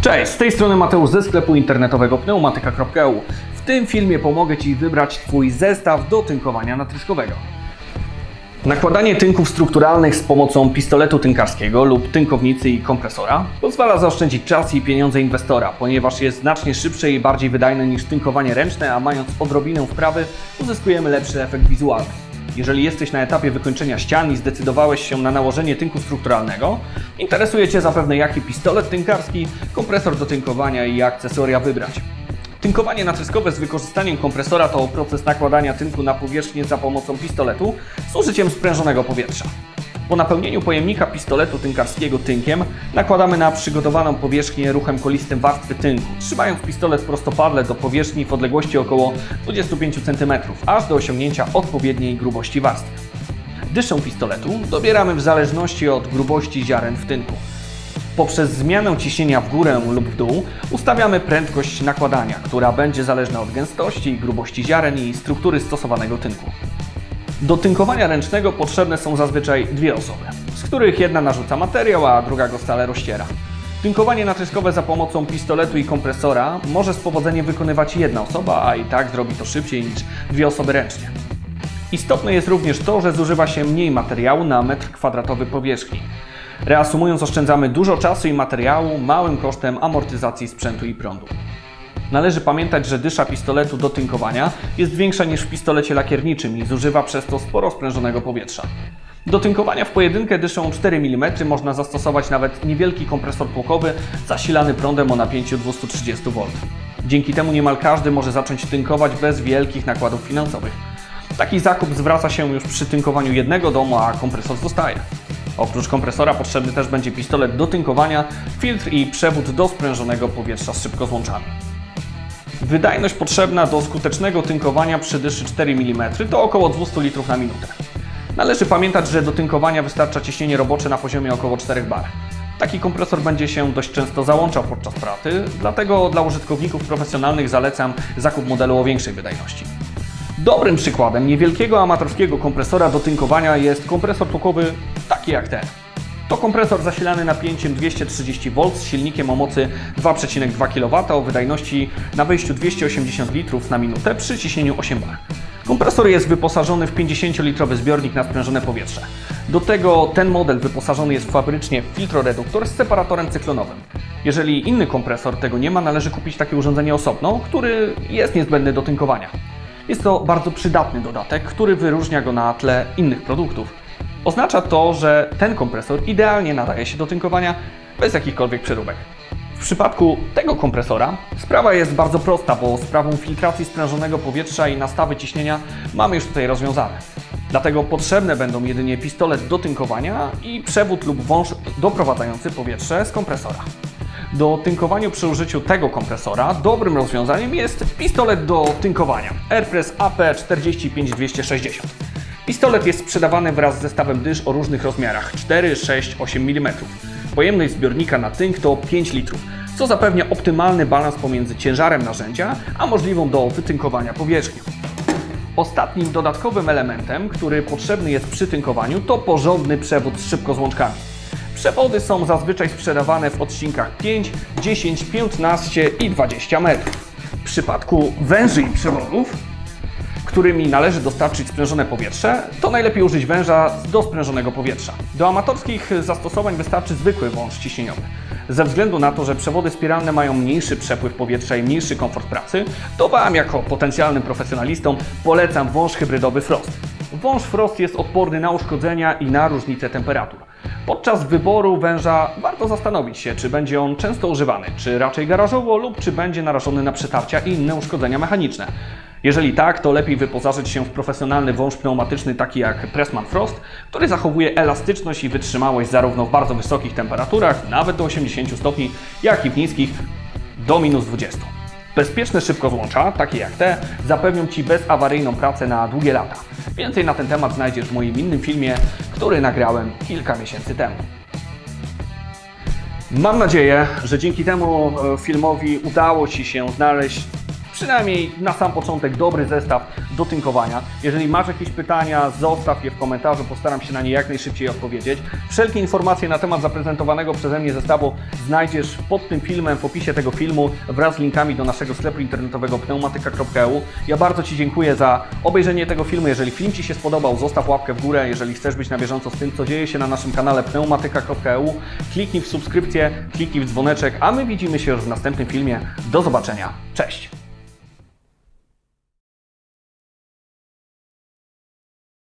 Cześć, z tej strony Mateusz ze sklepu internetowego pneumatyka.eu. W tym filmie pomogę Ci wybrać Twój zestaw do tynkowania natryskowego. Nakładanie tynków strukturalnych z pomocą pistoletu tynkarskiego lub tynkownicy i kompresora pozwala zaoszczędzić czas i pieniądze inwestora, ponieważ jest znacznie szybsze i bardziej wydajne niż tynkowanie ręczne, a mając odrobinę wprawy uzyskujemy lepszy efekt wizualny. Jeżeli jesteś na etapie wykończenia ścian i zdecydowałeś się na nałożenie tynku strukturalnego, interesuje Cię zapewne jaki pistolet tynkarski, kompresor do tynkowania i akcesoria wybrać. Tynkowanie natryskowe z wykorzystaniem kompresora to proces nakładania tynku na powierzchnię za pomocą pistoletu z użyciem sprężonego powietrza. Po napełnieniu pojemnika pistoletu tynkarskiego tynkiem nakładamy na przygotowaną powierzchnię ruchem kolistym warstwy tynku, trzymając pistolet prostopadle do powierzchni w odległości około 25 cm, aż do osiągnięcia odpowiedniej grubości warstwy. Dyszę pistoletu dobieramy w zależności od grubości ziaren w tynku. Poprzez zmianę ciśnienia w górę lub w dół ustawiamy prędkość nakładania, która będzie zależna od gęstości, grubości ziaren i struktury stosowanego tynku. Do tynkowania ręcznego potrzebne są zazwyczaj dwie osoby, z których jedna narzuca materiał, a druga go stale rozciera. Tynkowanie natryskowe za pomocą pistoletu i kompresora może z powodzeniem wykonywać jedna osoba, a i tak zrobi to szybciej niż dwie osoby ręcznie. Istotne jest również to, że zużywa się mniej materiału na metr kwadratowy powierzchni. Reasumując, oszczędzamy dużo czasu i materiału małym kosztem amortyzacji sprzętu i prądu. Należy pamiętać, że dysza pistoletu do tynkowania jest większa niż w pistolecie lakierniczym i zużywa przez to sporo sprężonego powietrza. Do tynkowania w pojedynkę dyszą 4 mm można zastosować nawet niewielki kompresor tłokowy zasilany prądem o napięciu 230 V. Dzięki temu niemal każdy może zacząć tynkować bez wielkich nakładów finansowych. Taki zakup zwraca się już przy tynkowaniu jednego domu, a kompresor zostaje. Oprócz kompresora potrzebny też będzie pistolet do tynkowania, filtr i przewód do sprężonego powietrza z szybkozłączami. Wydajność potrzebna do skutecznego tynkowania przy dyszy 4 mm to około 200 litrów na minutę. Należy pamiętać, że do tynkowania wystarcza ciśnienie robocze na poziomie około 4 bar. Taki kompresor będzie się dość często załączał podczas pracy, dlatego dla użytkowników profesjonalnych zalecam zakup modelu o większej wydajności. Dobrym przykładem niewielkiego amatorskiego kompresora do tynkowania jest kompresor tłokowy taki jak ten. To kompresor zasilany napięciem 230 V z silnikiem o mocy 2,2 kW o wydajności na wejściu 280 litrów na minutę przy ciśnieniu 8 bar. Kompresor jest wyposażony w 50-litrowy zbiornik na sprężone powietrze. Do tego ten model wyposażony jest fabrycznie w filtroreduktor z separatorem cyklonowym. Jeżeli inny kompresor tego nie ma, należy kupić takie urządzenie osobno, który jest niezbędny do tynkowania. Jest to bardzo przydatny dodatek, który wyróżnia go na tle innych produktów. Oznacza to, że ten kompresor idealnie nadaje się do tynkowania bez jakichkolwiek przeróbek. W przypadku tego kompresora sprawa jest bardzo prosta, bo sprawą filtracji sprężonego powietrza i nastawy ciśnienia mamy już tutaj rozwiązane. Dlatego potrzebne będą jedynie pistolet do tynkowania i przewód lub wąż doprowadzający powietrze z kompresora. Do tynkowania przy użyciu tego kompresora dobrym rozwiązaniem jest pistolet do tynkowania Airpress AP 45260. Pistolet jest sprzedawany wraz z zestawem dysz o różnych rozmiarach 4, 6, 8 mm. Pojemność zbiornika na tynk to 5 litrów, co zapewnia optymalny balans pomiędzy ciężarem narzędzia a możliwą do wytynkowania powierzchnią. Ostatnim dodatkowym elementem, który potrzebny jest przy tynkowaniu, to porządny przewód z szybkozłączkami. Przewody są zazwyczaj sprzedawane w odcinkach 5, 10, 15 i 20 metrów. W przypadku węży i przewodów, którymi należy dostarczyć sprężone powietrze, to najlepiej użyć węża do sprężonego powietrza. Do amatorskich zastosowań wystarczy zwykły wąż ciśnieniowy. Ze względu na to, że przewody spiralne mają mniejszy przepływ powietrza i mniejszy komfort pracy, to Wam jako potencjalnym profesjonalistom polecam wąż hybrydowy Frost. Wąż Frost jest odporny na uszkodzenia i na różnice temperatur. Podczas wyboru węża warto zastanowić się, czy będzie on często używany, czy raczej garażowo lub czy będzie narażony na przetarcia i inne uszkodzenia mechaniczne. Jeżeli tak, to lepiej wyposażyć się w profesjonalny wąż pneumatyczny taki jak Pressman Frost, który zachowuje elastyczność i wytrzymałość zarówno w bardzo wysokich temperaturach, nawet do 80 stopni, jak i w niskich do minus 20. Bezpieczne szybkozłącza, takie jak te, zapewnią Ci bezawaryjną pracę na długie lata. Więcej na ten temat znajdziesz w moim innym filmie, który nagrałem kilka miesięcy temu. Mam nadzieję, że dzięki temu e, filmowi udało Ci się znaleźć przynajmniej na sam początek dobry zestaw do tynkowania. Jeżeli masz jakieś pytania, zostaw je w komentarzu, postaram się na nie jak najszybciej odpowiedzieć. Wszelkie informacje na temat zaprezentowanego przeze mnie zestawu znajdziesz pod tym filmem, w opisie tego filmu wraz z linkami do naszego sklepu internetowego pneumatyka.eu. Ja bardzo Ci dziękuję za obejrzenie tego filmu. Jeżeli film Ci się spodobał, zostaw łapkę w górę. Jeżeli chcesz być na bieżąco z tym, co dzieje się na naszym kanale pneumatyka.eu, kliknij w subskrypcję, kliknij w dzwoneczek, a my widzimy się już w następnym filmie. Do zobaczenia. Cześć!